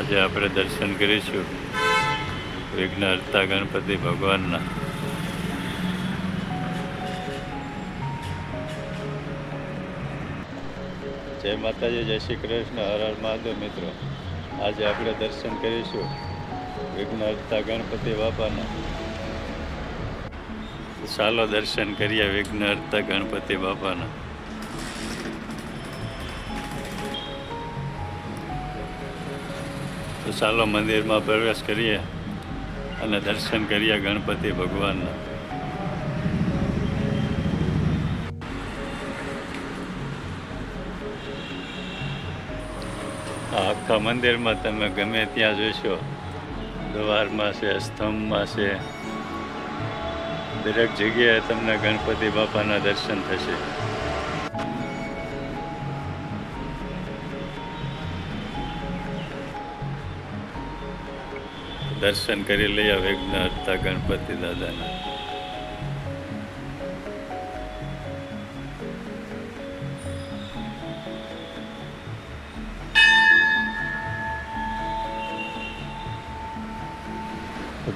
આજે આપણે દર્શન કરીશું વિઘ્નહર્તા ગણપતિ ભગવાનના. જય માતાજી, જય શ્રી કૃષ્ણ. હર હર મહાદેવ મિત્રો. આજે આપણે દર્શન કરીશું વિઘ્નહર્તા ગણપતિ બાપાના. ચાલો દર્શન કરીએ વિઘ્નહર્તા ગણપતિ બાપાના. તો ચાલો મંદિરમાં પ્રવેશ કરીએ અને દર્શન કરીએ ગણપતિ ભગવાનના. આખા મંદિરમાં તમે ગમે ત્યાં જોશો. દ્વારમાં છે, સ્તંભમાં છે. દરેક જગ્યાએ તમને ગણપતિ બાપાના દર્શન થશે. દર્શન કરી લઈએ વિઘ્ન હતા ગણપતિ દાદાના.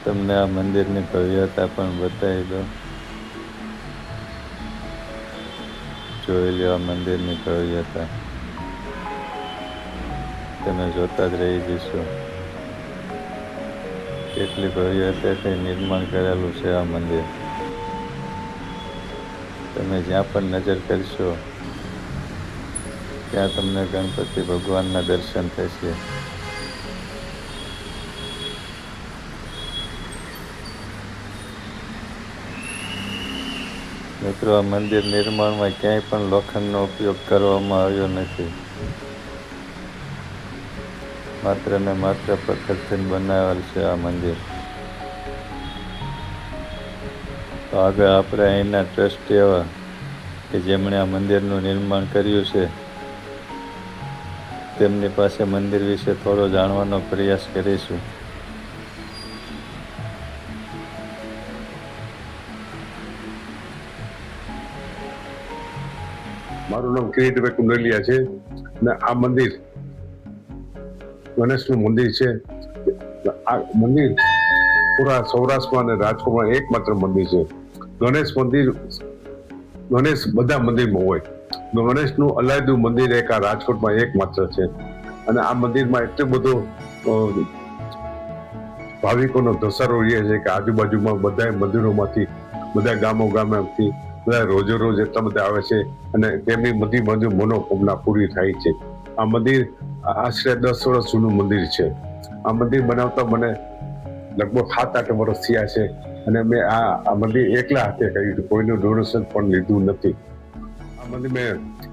તમને આ મંદિરની ભવ્યતા પણ બતાવી દો જોઈ લો આ મંદિરની ભવ્યતા. તમે જોતા જ રહી જશો. કેટલી ભવ્યતાથી નિર્માણ કરેલું છે આ મંદિર. તમે જ્યાં પણ નજર કરશો, ત્યાં તમને ગણપતિ ભગવાનના દર્શન થશે. મિત્રો, આ મંદિર નિર્માણમાં ક્યાંય પણ લોખંડનો ઉપયોગ કરવામાં આવ્યો નથી. માત્ર ને માત્ર પથ્થરથી બનાવેલ છે આ મંદિર. તો આગળ આપણે અહીંના ટ્રસ્ટી એવા કે જેમણે આ મંદિરનું નિર્માણ કર્યું છે, તેમની પાસે મંદિર વિશે થોડો જાણવાનો પ્રયાસ કરીશું. મારું નામ કિરીટભાઈ કુંડલિયા છે અને આ મંદિર ગણેશનું મંદિર છે. આ મંદિર પૂરા સૌરાષ્ટ્રમાં અને રાજકોટમાં એકમાત્ર મંદિર છે. ગણેશ મંદિર, ગણેશ બધા મંદિરમાં હોય. ગણેશનું અલાયદું મંદિર એક આ રાજકોટમાં એકમાત્ર છે. અને આ મંદિરમાં એટલો બધો ભાવિકોનો ધસારો રહે છે કે આજુબાજુમાં બધા મંદિરોમાંથી બધા ગામો ગામથી બધા રોજે રોજ એટલા બધા આવે છે અને તેમની બધી બધી મનોકામના પૂરી થાય છે. આ મંદિર આશરે દસ વર્ષ જૂનું મંદિર છે. આ મંદિર બનાવતા મને લગભગ સાત આઠ વર્ષ થયા છે અને મેં આ આ મંદિર એકલા હાથે કર્યું કોઈનું ડોનેશન પણ લીધું નથી. આ મંદિર મેં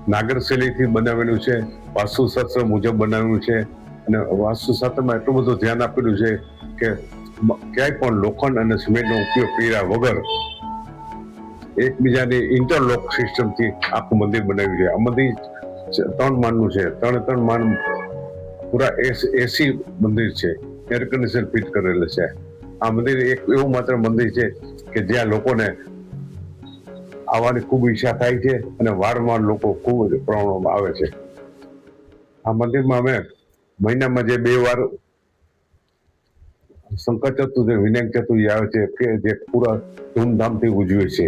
નાગર શૈલીથી બનાવેલું છે વાસ્તુશાસ્ત્ર મુજબ બનાવેલું છે અને વાસ્તુશાસ્ત્રમાં એટલું બધું ધ્યાન આપેલું છે કે ક્યાંય પણ લોખંડ અને સિમેન્ટનો ઉપયોગ કર્યા વગર એકબીજાની ઇન્ટરલોક સિસ્ટમથી આખું મંદિર બનાવ્યું છે. આ મંદિર ત્રણ માળનું છે. ત્રણ ત્રણ માળ પૂરા એસી મંદિર છે. એર કન્ડિશન ફિટ કરેલ છે. આ મંદિર એક એવું માત્ર મંદિર છે કે જ્યાં લોકોને આવવાની ખૂબ ઈચ્છા થાય છે અને વારંવાર લોકો ખૂબ જ પ્રમાણમાં આવે છે. આ મંદિરમાં અમે મહિનામાં જે બે વાર શંકર ચતુર્થી, વિનાયક ચતુર્થી આવે છે કે જે પૂરા ધૂમધામથી ઉજવે છે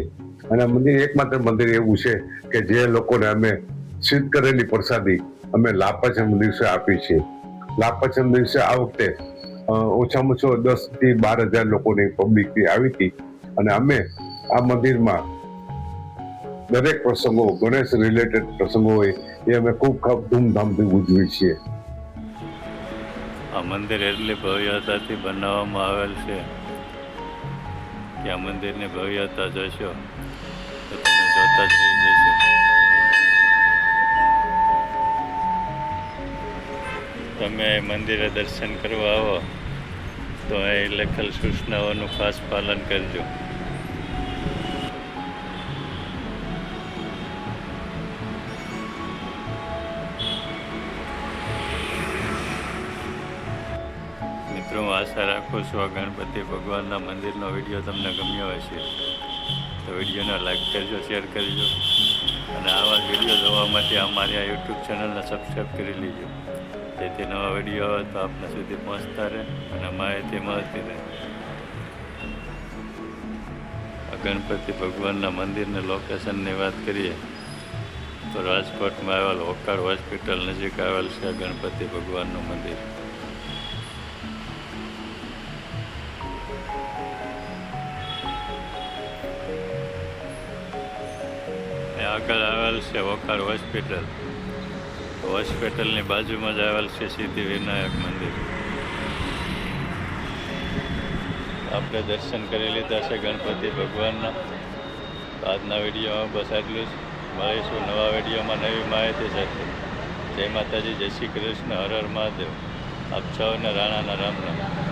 અને મંદિર એકમાત્ર મંદિર એવું છે કે જે લોકોને અમે સિદ્ધ કરેલી પ્રસાદી અમે લાપાચમ દિવસે આપી છે લાપાચમ દિવસે આ વખતે ઓછામાં ઓછો દસથી બાર હજાર લોકોની પબ્લિક આવી હતી અને અમે આ મંદિરમાં દરેક પ્રસંગો, ગણેશ રિલેટેડ પ્રસંગો હોય એ અમે ખૂબ ખૂબ ધૂમધામથી ઉજવીએ છીએ. આ મંદિર એટલી ભવ્યતાથી બનાવવામાં આવેલ છે કે આ મંદિરની ભવ્યતા જોશો તો તમે જોતા જ રહી જશો. તમે મંદિરે દર્શન કરવા આવો, તો એ લખેલ સૂચનાઓનું ખાસ પાલન કરજો. મિત્રો, હું આશા રાખું છું આ ગણપતિ ભગવાનના મંદિરનો વીડિયો તમને ગમ્યો હશે. તો વિડીયોને લાઈક કરજો, શેર કરજો. અને આવા વીડિયો જોવા માટે અમારી આ યુટ્યુબ ચેનલને સબસ્ક્રાઈબ કરી લેજો. જેથી નવા વીડિયો આવે તો આપને સુધી પહોંચતા રહે અને માહિતી મળતી રહે. ગણપતિ ભગવાનના મંદિરની લોકેશનની વાત કરીએ, તો રાજકોટમાં આવેલ હોકાર હોસ્પિટલ નજીક આવેલ છે ગણપતિ ભગવાનનું મંદિર. આગળ આવેલ છે હોકાર હોસ્પિટલ. હોસ્પિટલની બાજુમાં જ આવેલ છે સિદ્ધિ વિનાયક મંદિર. આપણે દર્શન કરી લીધા છે ગણપતિ ભગવાનના. આજના વિડીયોમાં બસ આટલું જ. મળીશું નવા વિડીયોમાં નવી માહિતી સાથે. જય માતાજી, જય શ્રી કૃષ્ણ, હર હર મહાદેવ. આપ સૌને રાણાના રામ રામ.